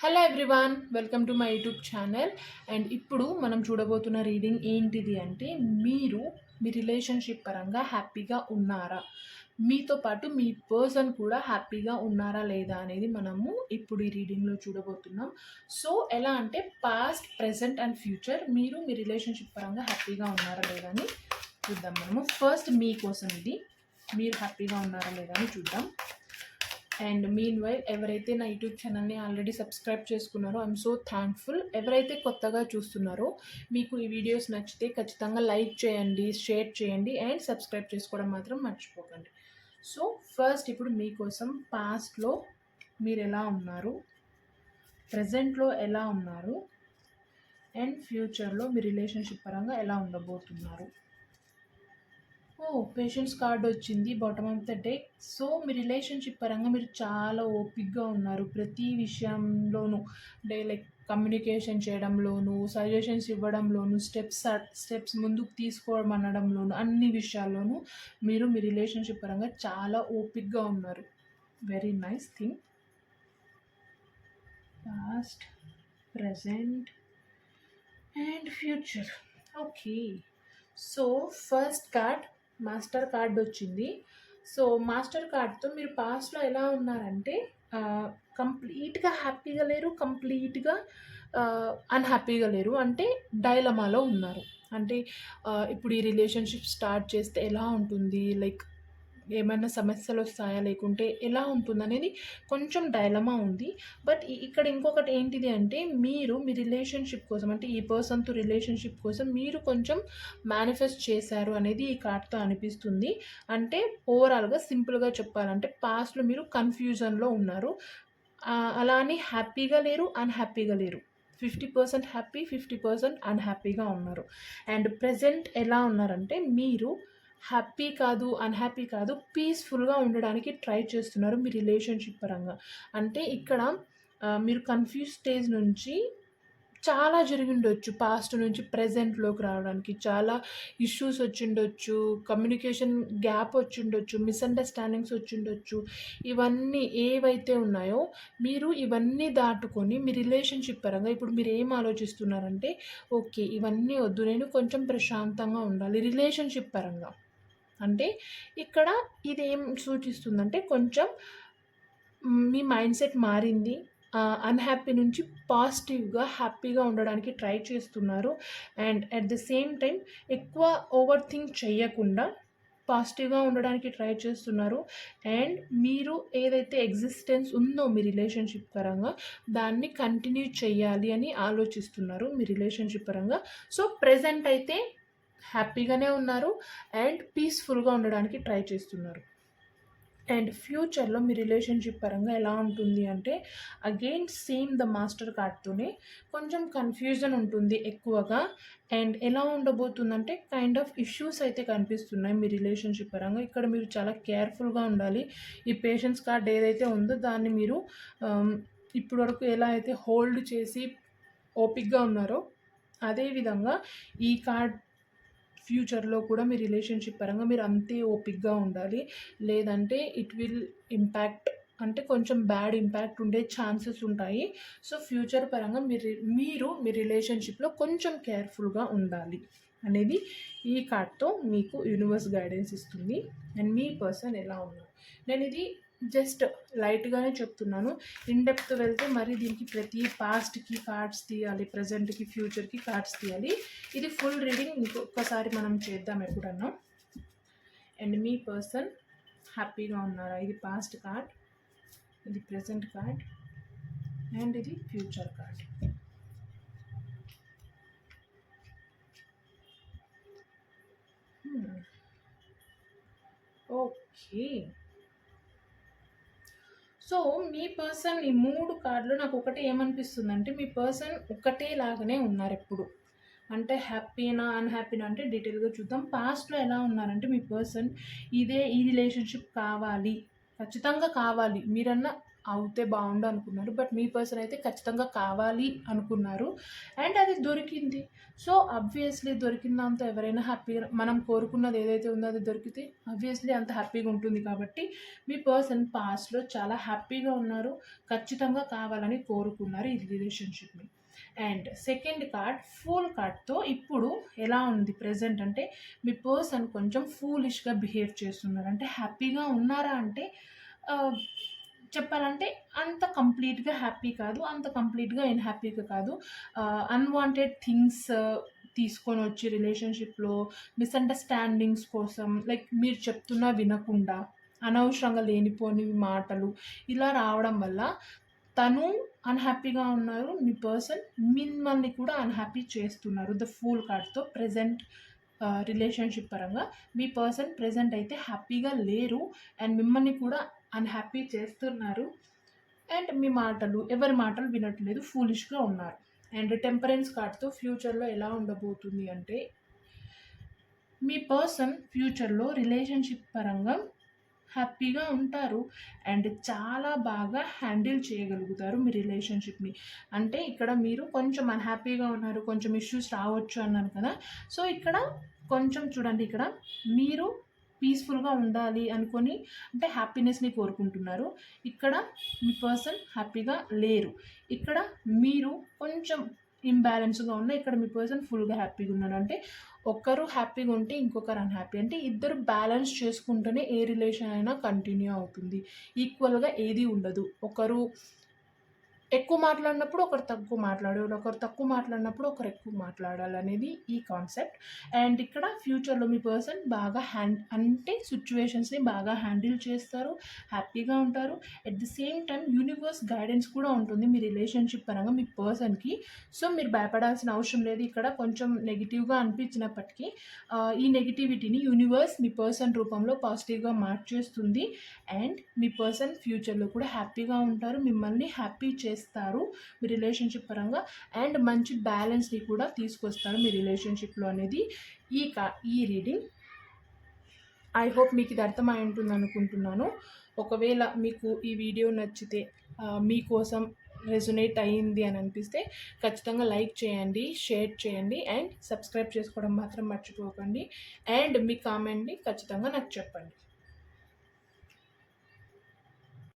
Hello everyone welcome to my YouTube channel and ఇప్పుడు మనం చూడబోతున్న reading ఏంటిది అంటే మీరు మీ రిలేషన్షిప్ పరంగా హ్యాపీగా ఉన్నారా? మీతో పాటు మీ పర్సన్ కూడా హ్యాపీగా ఉన్నారా లేదా అనేది మనము ఇప్పుడు ఈ రీడింగ్లో చూడబోతున్నాం. సో ఎలా అంటే పాస్ట్ ప్రజెంట్ అండ్ ఫ్యూచర్ మీరు మీ రిలేషన్షిప్ పరంగా హ్యాపీగా ఉన్నారా లేదా అని చూద్దాం మనము. ఫస్ట్ మీకోసం ఇది మీరు హ్యాపీగా ఉన్నారా లేదా అని చూద్దాం. అండ్ మీన్ వైల్ ఎవరైతే నా యూట్యూబ్ ఛానల్ని ఆల్రెడీ సబ్స్క్రైబ్ చేసుకున్నారో ఐఎమ్ సో థ్యాంక్ఫుల్ ఎవరైతే కొత్తగా చూస్తున్నారో మీకు ఈ వీడియోస్ నచ్చితే ఖచ్చితంగా లైక్ చేయండి షేర్ చేయండి అండ్ సబ్స్క్రైబ్ చేసుకోవడం మాత్రం మర్చిపోకండి. సో ఫస్ట్ ఇప్పుడు మీకోసం పాస్ట్లో మీరు ఎలా ఉన్నారు ప్రజెంట్లో ఎలా ఉన్నారు అండ్ ఫ్యూచర్లో మీ రిలేషన్షిప్ పరంగా ఎలా ఉండబోతున్నారు. ఓ పేషెంట్స్ కార్డ్ వచ్చింది bottom of the day so me relationship పరంగా మీరు చాలా ఓపిక్గా ఉన్నారు ప్రతి విషయంలోనూ. అంటే లైక్ కమ్యూనికేషన్ చేయడంలోను సజెషన్స్ ఇవ్వడంలోను స్టెప్స్ స్టెప్స్ ముందుకు తీసుకోవడం అనడంలోను అన్ని విషయాల్లోనూ మీరు మీ రిలేషన్షిప్ పరంగా చాలా ఓపిక్గా ఉన్నారు. Very nice thing past present and future okay so first card master card వచ్చింది. సో మాస్టర్ కార్డ్తో మీరు పాస్ట్లో ఎలా ఉన్నారంటే కంప్లీట్గా హ్యాపీగా లేరు కంప్లీట్గా అన్హ్యాపీగా లేరు. అంటే డైలమాలో ఉన్నారు. అంటే ఇప్పుడు ఈ రిలేషన్షిప్ స్టార్ట్ చేస్తే ఎలా ఉంటుంది? లైక్ ఏమైనా సమస్యలు వస్తాయా? లేకుంటే ఎలా ఉంటుందనేది కొంచెం డైలమా ఉంది. బట్ ఇక్కడ ఇంకొకటి ఏంటిది అంటే మీరు మీ రిలేషన్షిప్ కోసం అంటే ఈ పర్సన్తో రిలేషన్షిప్ కోసం మీరు కొంచెం మేనిఫెస్ట్ చేశారు అనేది ఈ కార్డ్తో అనిపిస్తుంది. అంటే ఓవరాల్గా సింపుల్గా చెప్పాలంటే పాస్ట్లో మీరు కన్ఫ్యూజన్లో ఉన్నారు. అలా అని హ్యాపీగా లేరు అన్హ్యాపీగా లేరు. Fifty percent happy fifty percent అన్హ్యాపీగా ఉన్నారు. అండ్ ప్రజెంట్ ఎలా ఉన్నారంటే మీరు హ్యాపీ కాదు అన్హ్యాపీ కాదు పీస్ఫుల్గా ఉండడానికి ట్రై చేస్తున్నారు మీ రిలేషన్షిప్ పరంగా. అంటే ఇక్కడ మీరు కన్ఫ్యూజ్ స్టేజ్ నుంచి చాలా జరిగిండొచ్చు పాస్ట్ నుంచి ప్రజెంట్లోకి రావడానికి చాలా ఇష్యూస్ వచ్చిండొచ్చు కమ్యూనికేషన్ గ్యాప్ వచ్చిండొచ్చు మిస్అండర్స్టాండింగ్స్ వచ్చిండొచ్చు ఇవన్నీ ఏవైతే ఉన్నాయో మీరు ఇవన్నీ దాటుకొని మీ రిలేషన్షిప్ పరంగా ఇప్పుడు మీరు ఏం ఆలోచిస్తున్నారంటే ఓకే ఇవన్నీ వద్దు నేను కొంచెం ప్రశాంతంగా ఉండాలి రిలేషన్షిప్ పరంగా. అంటే ఇక్కడ ఇది ఏం సూచిస్తుందంటే కొంచెం మీ మైండ్ సెట్ మారింది అన్హ్యాపీ నుంచి పాజిటివ్గా హ్యాపీగా ఉండడానికి ట్రై చేస్తున్నారు. And at the same time ఎక్కువ ఓవర్ థింక్ చేయకుండా పాజిటివ్గా ఉండడానికి ట్రై చేస్తున్నారు. అండ్ మీరు ఏదైతే ఎగ్జిస్టెన్స్ ఉందో మీ రిలేషన్షిప్ పరంగా దాన్ని కంటిన్యూ చేయాలి అని ఆలోచిస్తున్నారు మీ రిలేషన్షిప్ పరంగా. సో ప్రజెంట్ అయితే హ్యాపీగానే ఉన్నారు అండ్ పీస్ఫుల్గా ఉండడానికి ట్రై చేస్తున్నారు. అండ్ ఫ్యూచర్లో మీ రిలేషన్షిప్ పరంగా ఎలా ఉంటుంది అంటే అగైన్ సేమ్ ద మాస్టర్ కార్డ్తోనే కొంచెం కన్ఫ్యూజన్ ఉంటుంది ఎక్కువగా. అండ్ ఎలా ఉండబోతుందంటే కైండ్ ఆఫ్ ఇష్యూస్ అయితే కనిపిస్తున్నాయి మీ రిలేషన్షిప్ పరంగా. ఇక్కడ మీరు చాలా కేర్ఫుల్గా ఉండాలి. ఈ పేషెన్స్ కార్డ్ ఏదైతే ఉందో దాన్ని మీరు ఆమ్, ఇప్పటి వరకు ఎలా అయితే హోల్డ్ చేసి ఓపిక్గా ఉన్నారో అదేవిధంగా ఈ కార్డ్ ఫ్యూచర్లో కూడా మీ రిలేషన్షిప్ పరంగా మీరు అంతే ఓపిక్గా ఉండాలి. లేదంటే ఇట్ విల్ ఇంపాక్ట్ అంటే కొంచెం బ్యాడ్ ఇంపాక్ట్ ఉండే ఛాన్సెస్ ఉంటాయి. సో ఫ్యూచర్ పరంగా మీరు మీరు మీ రిలేషన్షిప్లో కొంచెం కేర్ఫుల్గా ఉండాలి అనేది ఈ కార్డ్తో మీకు యూనివర్స్ గైడెన్స్ ఇస్తుంది. అండ్ మీ పర్సన్ ఎలా ఉన్నారు నేను ఇది జస్ట్ లైట్గానే చెప్తున్నాను. ఇన్ డెప్త్ వెళ్తే మరి దీనికి ప్రతి పాస్ట్కి కార్డ్స్ తీయాలి ప్రజెంట్కి ఫ్యూచర్కి కార్డ్స్ తీయాలి. ఇది ఫుల్ రీడింగ్ ఇంకొకసారి మనం చేద్దాం ఎప్పుడన్నా. అండ్ మీ పర్సన్ హ్యాపీగా ఉన్నారా? ఇది పాస్ట్ కార్డ్ ఇది ప్రజెంట్ కార్డ్ అండ్ ఇది ఫ్యూచర్ కార్డ్. ఓకే. సో మీ పర్సన్ ఈ మూడు కార్డులు నాకు ఒకటి ఏమనిపిస్తుంది అంటే మీ పర్సన్ ఒకటే లాగానే ఉన్నారు ఎప్పుడు అంటే హ్యాపీనా అన్హ్యాపీనా అంటే డీటెయిల్గా చూద్దాం. పాస్ట్లో ఎలా ఉన్నారంటే మీ పర్సన్ ఇదే ఈ రిలేషన్షిప్ కావాలి ఖచ్చితంగా కావాలి. మీరన్నా అవుతే బాగుండు అనుకున్నారు. బట్ మీ పర్సన్ అయితే ఖచ్చితంగా కావాలి అనుకున్నారు. అండ్ అది దొరికింది. సో అబ్వియస్లీ దొరికినంత ఎవరైనా హ్యాపీగా మనం కోరుకున్నది ఏదైతే ఉందో అది దొరికితే అబ్వియస్లీ అంత హ్యాపీగా ఉంటుంది కాబట్టి మీ పర్సన్ పాస్ట్లో చాలా హ్యాపీగా ఉన్నారు. ఖచ్చితంగా కావాలని కోరుకున్నారు ఈ రిలేషన్షిప్ని అండ్ సెకండ్ కార్డ్ ఫూల్ కార్డ్తో ఇప్పుడు ఎలా ఉంది ప్రజెంట్ అంటే మీ పర్సన్ కొంచెం ఫూలిష్గా బిహేవ్ చేస్తున్నారు. అంటే హ్యాపీగా ఉన్నారా అంటే చెప్పాలంటే అంత కంప్లీట్గా హ్యాపీ కాదు అంత కంప్లీట్గా ఏం హ్యాపీగా కాదు అన్వాంటెడ్ థింగ్స్ తీసుకొని వచ్చి రిలేషన్షిప్లో మిస్అండర్స్టాండింగ్స్ కోసం లైక్ మీరు చెప్తున్నా వినకుండా అనవసరంగా లేనిపోని మాటలు ఇలా రావడం వల్ల తను అన్హ్యాపీగా ఉన్నారు మీ పర్సన్ మిమ్మల్ని కూడా అన్హ్యాపీ చేస్తున్నారు. ద ఫూల్ కార్డ్తో ప్రజెంట్ రిలేషన్షిప్ పరంగా మీ పర్సన్ ప్రజెంట్ అయితే హ్యాపీగా లేరు అండ్ మిమ్మల్ని కూడా అన్హ్యాపీ చేస్తున్నారు. అండ్ మీ మాటలు ఎవరి మాటలు వినట్లేదు ఫూలిష్గా ఉన్నారు. అండ్ టెంపరెన్స్ కార్డ్తో ఫ్యూచర్లో ఎలా ఉండబోతుంది అంటే మీ పర్సన్ ఫ్యూచర్లో రిలేషన్షిప్ పరంగా హ్యాపీగా ఉంటారు. అండ్ చాలా బాగా హ్యాండిల్ చేయగలుగుతారు మీ రిలేషన్షిప్ని అంటే ఇక్కడ మీరు కొంచెం అన్హ్యాపీగా ఉన్నారు కొంచెం ఇష్యూస్ రావచ్చు అన్నాను కదా. సో ఇక్కడ కొంచెం చూడండి ఇక్కడ మీరు పీస్ఫుల్గా ఉండాలి అనుకొని అంటే హ్యాపీనెస్ని కోరుకుంటున్నారు. ఇక్కడ మీ పర్సన్ హ్యాపీగా లేరు. ఇక్కడ మీరు కొంచెం ఇంబ్యాలెన్స్గా ఉన్న ఇక్కడ మీ పర్సన్ ఫుల్గా హ్యాపీగా ఉన్నారు అంటే ఒక్కరు హ్యాపీగా ఉంటే ఇంకొకరు అన్హ్యాపీ అంటే ఇద్దరు బ్యాలెన్స్ చేసుకుంటేనే ఏ రిలేషన్ అయినా కంటిన్యూ అవుతుంది. ఈక్వల్గా ఏది ఉండదు. ఒకరు ఎక్కువ మాట్లాడినప్పుడు ఒకరు తక్కువ మాట్లాడాలి ఒకరు తక్కువ మాట్లాడినప్పుడు ఒకరు ఎక్కువ మాట్లాడాలి అనేది ఈ కాన్సెప్ట్. అండ్ ఇక్కడ ఫ్యూచర్లో మీ పర్సన్ బాగా హ్యాండ్ అంటే సిచ్యువేషన్స్ని బాగా హ్యాండిల్ చేస్తారు హ్యాపీగా ఉంటారు. At the same time universe guidance కూడా ఉంటుంది మీ రిలేషన్షిప్ పరంగా మీ పర్సన్కి. సో మీరు భయపడాల్సిన అవసరం లేదు. ఇక్కడ కొంచెం నెగిటివ్గా అనిపించినప్పటికీ ఈ నెగిటివిటీని యూనివర్స్ మీ పర్సన్ రూపంలో పాజిటివ్గా మార్చేస్తుంది. అండ్ మీ పర్సన్ ఫ్యూచర్లో కూడా హ్యాపీగా ఉంటారు. మిమ్మల్ని హ్యాపీ చేస్తారు మీ రిలేషన్షిప్ పరంగా. అండ్ మంచి బ్యాలెన్స్ని కూడా తీసుకొస్తారు మీ రిలేషన్షిప్లో అనేది ఈ కా ఈ రీడింగ్ ఐ హోప్ మీకు ఇది అర్థమై ఉంటుంది అనుకుంటున్నాను. ఒకవేళ మీకు ఈ వీడియో నచ్చితే మీకోసం రెజొనేట్ అయ్యింది అని అనిపిస్తే ఖచ్చితంగా లైక్ చేయండి షేర్ చేయండి అండ్ సబ్స్క్రైబ్ చేసుకోవడం మాత్రం మర్చిపోకండి. అండ్ మీ కామెంట్ని ఖచ్చితంగా నాకు చెప్పండి.